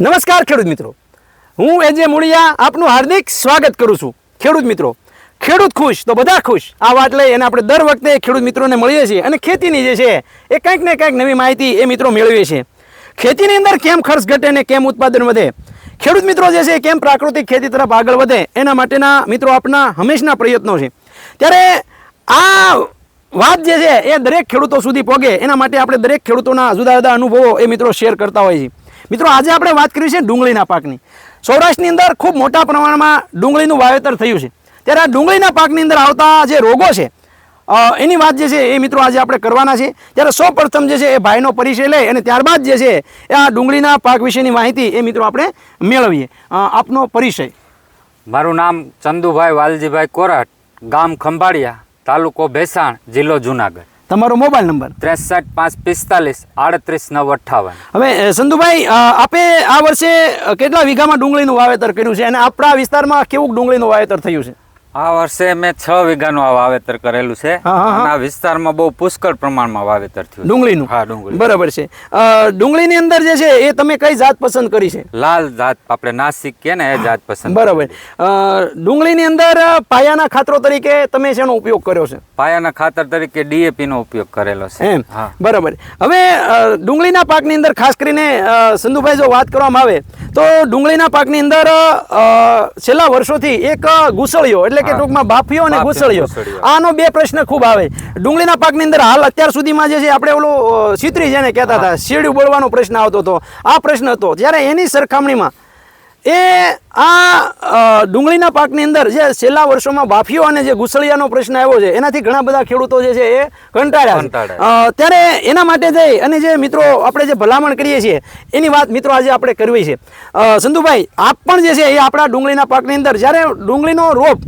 નમસ્કાર ખેડૂત મિત્રો. હું એજે મુળિયા આપનું હાર્દિક સ્વાગત કરું છું. ખેડૂત મિત્રો, ખેડૂત ખુશ તો બધા ખુશ. આ વાત લઈ અને આપણે દર વખતે ખેડૂત મિત્રોને મળીએ છીએ અને ખેતીની જે છે એ કંઈક ને કંઈક નવી માહિતી એ મિત્રો મેળવીએ છીએ. ખેતીની અંદર કેમ ખર્ચ ઘટે અને કેમ ઉત્પાદન વધે? ખેડૂત મિત્રો જે છે કેમ પ્રાકૃતિક ખેતી તરફ આગળ વધે? એના માટેના મિત્રો આપના હંમેશના પ્રયત્નો છે. ત્યારે આ વાત જે છે એ દરેક ખેડૂતો સુધી પહોંચે એના માટે આપણે દરેક ખેડૂતોના જુદા જુદા અનુભવો એ મિત્રો શેર કરતા હોઈએ છીએ. મિત્રો, આજે આપણે વાત કરી છે ડુંગળીના પાકની. સૌરાષ્ટ્રની અંદર ખૂબ મોટા પ્રમાણમાં ડુંગળીનું વાવેતર થયું છે. ત્યારે આ ડુંગળીના પાકની અંદર આવતા જે રોગો છે એની વાત જે છે એ મિત્રો આજે આપણે કરવાના છે ત્યારે સૌ પ્રથમ જે છે એ ભાઈનો પરિચય લઈ અને ત્યારબાદ જે છે એ આ ડુંગળીના પાક વિશેની માહિતી એ મિત્રો આપણે મેળવીએ. આપનો પરિચય. મારું નામ ચંદુભાઈ વાલજીભાઈ કોરાટ, ગામ ખંભાળિયા. તાલુકો ભેસાણ જિલ્લો જુનાગઢ. તમારો મોબાઈલ નંબર? ત્રેસઠ પાંચ પિસ્તાલીસ આડત્રીસ નવ અઠ્ઠાવન. હવે સંધુભાઈ આપે આ વર્ષે કેટલા વીઘામાં ડુંગળીનું વાવેતર કર્યું છે? અને આપણા વિસ્તારમાં કેવું ડુંગળીનું વાવેતર થયું છે? આ વર્ષે મેં છ વીઘાનું આ વાવેતર કરેલું છે. આ વિસ્તારમાં બહુ પુષ્કળ પ્રમાણમાં વાવેતર થયું ડુંગળીનું? હા ડુંગળી. બરાબર છે. ડુંગળીની અંદર જે છે એ તમે કઈ જાત પસંદ કરી છે? લાલ જાત આપણે નાસિક કે ને એ જાત પસંદ બરાબર. ડુંગળીની અંદર પાયાના ખાતરો તરીકે તમે શેનો ઉપયોગ કર્યો છે? પાયાના ખાતર તરીકે ડીએપી નો ઉપયોગ કરેલો છે. એમ. હા. બરાબર. હવે ડુંગળીના પાકની અંદર ખાસ કરીને સંધુભાઈ જો વાત કરવામાં આવે તો ડુંગળીના પાકની અંદર છેલ્લા વર્ષોથી એક ગુસળિયો એટલે કે ટૂંકમાં બાફિયો અને ગુસળિયો. આનો બે પ્રશ્ન ખૂબ આવે. ડુંગળીના પાકની અંદર હાલ અત્યાર સુધીમાં જે છે આપણે ઓલું સિત્રી જેને કહેતા હતા શેરડું બળવાનો પ્રશ્ન આવતો હતો. આ પ્રશ્ન હતો. જ્યારે એની સરખામણીમાં એ આ ડુંગળીના પાકની અંદર જે છેલ્લા વર્ષોમાં બાફીઓ અને જે ગુસળિયાનો પ્રશ્ન આવ્યો છે એનાથી ઘણા બધા ખેડૂતો જે છે એ કંટાળ્યા ત્યારે એના માટે જઈ અને જે મિત્રો આપણે જે ભલામણ કરીએ છીએ એની વાત મિત્રો આજે આપણે કરવી છે. સંધુભાઈ આપ પણ જે છે એ આપણા ડુંગળીના પાકની અંદર જ્યારે ડુંગળીનો રોપ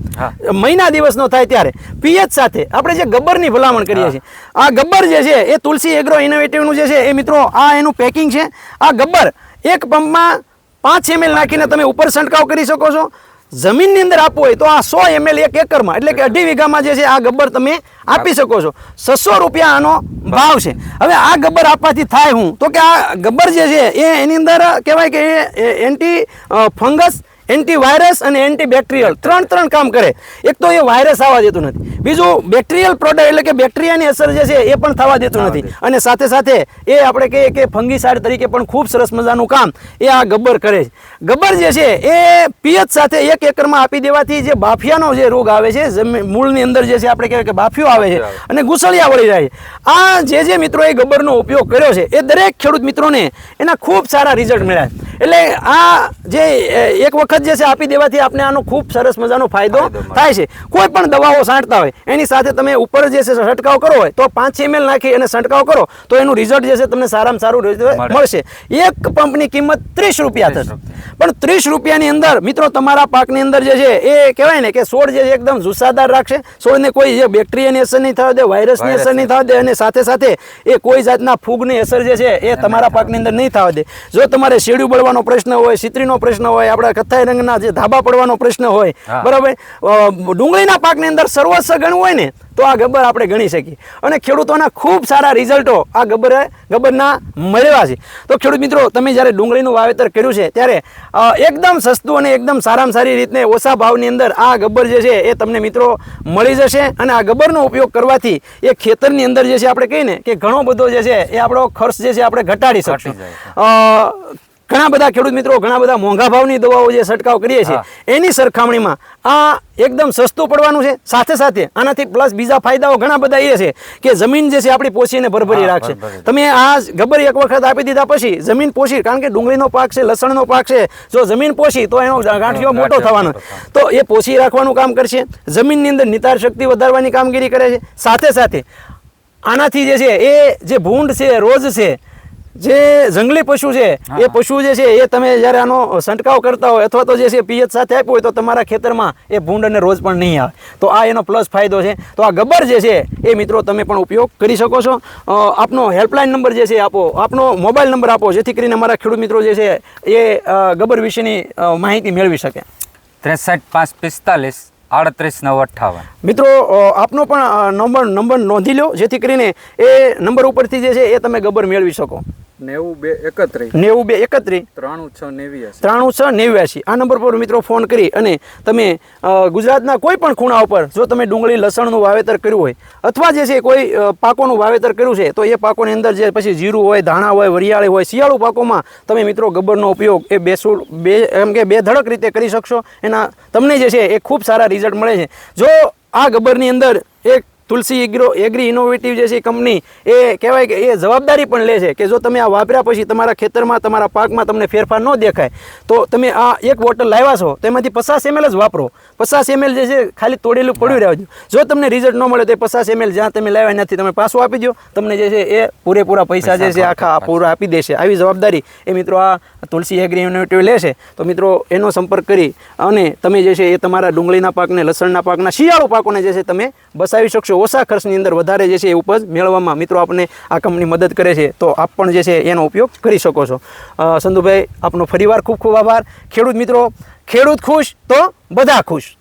મહિના દિવસનો થાય ત્યારે પીએચ સાથે આપણે જે ગબ્બરની ભલામણ કરીએ છીએ. આ ગબ્બર જે છે એ તુલસી એગ્રો ઇનોવેટિવનું જે છે એ મિત્રો આ એનું પેકિંગ છે. આ ગબ્બર એક પંપમાં પાંચ એમએલ નાખીને તમે ઉપર છંટકાવ કરી શકો છો. જમીનની અંદર આપવો હોય તો આ સો એમએલ એક એકરમાં, એટલે કે અઢી વીઘામાં જે છે આ ગબ્બર તમે આપી શકો છો. છસો રૂપિયા આનો ભાવ છે. હવે આ ગબ્બર આપવાથી થાય હું? તો કે આ ગબ્બર જે છે એ એની અંદર કહેવાય કે એન્ટી ફંગસ એન્ટી વાયરસ અને એન્ટીબેક્ટેરિયલ ત્રણ ત્રણ કામ કરે. એક તો એ વાયરસ આવવા દેતું નથી. બીજું બેક્ટેરિયલ પ્રોડક્ટ એટલે કે બેક્ટેરિયાની અસર જે છે એ પણ થવા દેતું નથી. અને સાથે સાથે એ આપણે કહીએ કે ફંગીસાઇડ તરીકે પણ ખૂબ સરસ મજાનું કામ એ આ ગબ્બર કરે છે. ગબ્બર જે છે એ પિયત સાથે એક એકરમાં આપી દેવાથી જે બાફિયાનો જે રોગ આવે છે મૂળની અંદર જે છે આપણે કહેવાય કે બાફિયો આવે છે અને ગુસળિયા વળી જાય આ જે જે મિત્રોએ ગબ્બરનો ઉપયોગ કર્યો છે એ દરેક ખેડૂત મિત્રોને એના ખૂબ સારા રિઝલ્ટ મળ્યા. એટલે આ જે એક વખત જે છે આપી દેવાથી આપને આનો ખૂબ સરસ મજાનો ફાયદો થાય છે. કોઈ પણ દવાઓ છાંટતા હોય એની સાથે તમે ઉપર જે છે છંટકાવ કરો હોય તો પાંચ એમએલ નાખી અને છંટકાવ કરો તો એનું રિઝલ્ટ જે છે તમને સારામાં સારું result મળશે. એક પંપની કિંમત ત્રીસ રૂપિયા થશે. પણ ત્રીસ રૂપિયાની અંદર મિત્રો તમારા પાકની અંદર જે છે એ કહેવાય ને કે છોડ જે એકદમ જુસ્સાદાર રાખશે. છોડને કોઈ જે બેક્ટેરિયાની અસર નહીં થવા દે વાયરસની અસર નહીં થવા દે અને સાથે સાથે એ કોઈ જાતના ફૂગની અસર જે છે એ તમારા પાકની અંદર નહીં થવા દે. જો તમારે શેરડું બળવાનો પ્રશ્ન હોય સિત્રીનો પ્રશ્ન હોય આપણા કથ્થાઈ રંગના જે ધાબા પડવાનો પ્રશ્ન હોય બરાબર? ડુંગળીના પાકની અંદર સર્વસ્વ ગણવું હોય ને તો આ ગબ્બર આપણે ગણી શકીએ. અને ખેડૂતોના ખૂબ સારા રિઝલ્ટો આ ગબ્બરે ગબ્બરના મળ્યા છે. તો ખેડૂત મિત્રો તમે જ્યારે ડુંગળીનું વાવેતર કર્યું છે ત્યારે એકદમ સસ્તું અને એકદમ સારામાં સારી રીતને ઓછા ભાવની અંદર આ ગબ્બર જે છે એ તમને મિત્રો મળી જશે. અને આ ગબ્બરનો ઉપયોગ કરવાથી એ ખેતરની અંદર જે છે આપણે કહીએ ને કે ઘણો બધો જે છે એ આપણો ખર્ચ જે છે આપણે ઘટાડી શકશું. ઘણા બધા ખેડૂત મિત્રો ઘણા બધા મોંઘા ભાવની દવાઓ જે છંટકાવ કરીએ છીએ એની સરખામણીમાં આ એકદમ સસ્તું પડવાનું છે. સાથે સાથે આનાથી પ્લસ બીજા ફાયદાઓ ઘણા બધા એ છે કે જમીન જે છે આપણી પોષીને ભરભરી રાખશે. તમે આ ગબર એક વખત આપી દીધા પછી જમીન પોષી કારણ કે ડુંગળીનો પાક છે લસણનો પાક છે જો જમીન પોષી તો એનો ગાંઠિયો મોટો થવાનો. તો એ પોષી રાખવાનું કામ કરશે. જમીનની અંદર નિતાર શક્તિ વધારવાની કામગીરી કરે છે. સાથે સાથે આનાથી જે છે એ જે ભૂંડ છે રોજ છે જે જંગલી પશુ છે એ પશુ જે છે એ તમે જ્યારે આનો છંટકાવ કરતા હોય અથવા તો જે છે પિયત સાથે આપ્યું હોય તો તમારા ખેતરમાં એ ભૂંડ અને રોજ પણ નહીં આવે. તો આ એનો પ્લસ ફાયદો છે. તો આ ગબ્બર જે છે એ મિત્રો તમે પણ ઉપયોગ કરી શકો છો. આપનો હેલ્પલાઇન નંબર જે છે આપો. આપનો મોબાઈલ નંબર આપો જેથી કરીને અમારા ખેડૂત મિત્રો જે છે એ ગબર ગબ્બર વિશેની માહિતી મેળવી શકે. ત્રેસઠ પાંચ પિસ્તાલીસ આડત્રીસ નવ અઠ્ઠાવન. મિત્રો આપનો પણ નંબર નંબર નોંધી લો જેથી કરીને એ નંબર ઉપરથી જે છે એ તમે ગબર મેળવી શકો. નેવું બે એકત્રીસ. નેવું બે એકત્રીસ. ત્રાણું છ નેવ્યાસી. ત્રાણું છ નેવ્યાસી. આ નંબર પર મિત્રો ફોન કરી અને તમે ગુજરાતના કોઈ પણ ખૂણા ઉપર જો તમે ડુંગળી લસણનું વાવેતર કર્યું હોય અથવા જે છે કોઈ પાકોનું વાવેતર કર્યું છે તો એ પાકોની અંદર જે પછી જીરું હોય ધાણા હોય વરિયાળી હોય શિયાળુ પાકોમાં તમે મિત્રો ગબ્બરનો ઉપયોગ એ બેસુડ બે એમ કે બે ધડક રીતે કરી શકશો. એના તમને જે છે એ ખૂબ સારા રિઝલ્ટ મળે છે. જો આ ગબ્બરની અંદર એક તુલસી એગ્રો એગ્રી ઇનોવેટિવ જે છે કંપની એ કહેવાય કે એ જવાબદારી પણ લે છે કે જો તમે આ વાપર્યા પછી તમારા ખેતરમાં તમારા પાકમાં તમને ફેરફાર ન દેખાય તો તમે આ એક બોટલ લાવ્યા છો તેમાંથી પચાસ એમએલ જ વાપરો. પચાસ એમએલ જે છે ખાલી તોડેલું પડ્યું રહેવા જો તમને રિઝલ્ટ ન મળે તો એ પચાસ એમએલ જ્યાં તમે લાવ્યા નથી તમે પાછું આપી દો તમને જે છે એ પૂરેપૂરા પૈસા જે છે આખા પૂરા આપી દેશે. આવી જવાબદારી એ મિત્રો આ તુલસી એગ્રી ઇનોવેટિવ લે છે. તો મિત્રો એનો સંપર્ક કરી અને તમે જે છે એ તમારા ડુંગળીના પાકને લસણના પાકના શિયાળુ પાકોને જે છે તમે બસાવી શકશો. ઓછા ખર્ચની અંદર વધારે જે છે એ ઉપજ મેળવવામાં મિત્રો આપણને આ કંપની મદદ કરે છે. તો આપ પણ જે છે એનો ઉપયોગ કરી શકો છો. સંધુભાઈ, આપનો ફરીવાર ખૂબ ખૂબ આભાર. ખેડૂત મિત્રો, ખેડૂત ખુશ તો બધા ખુશ.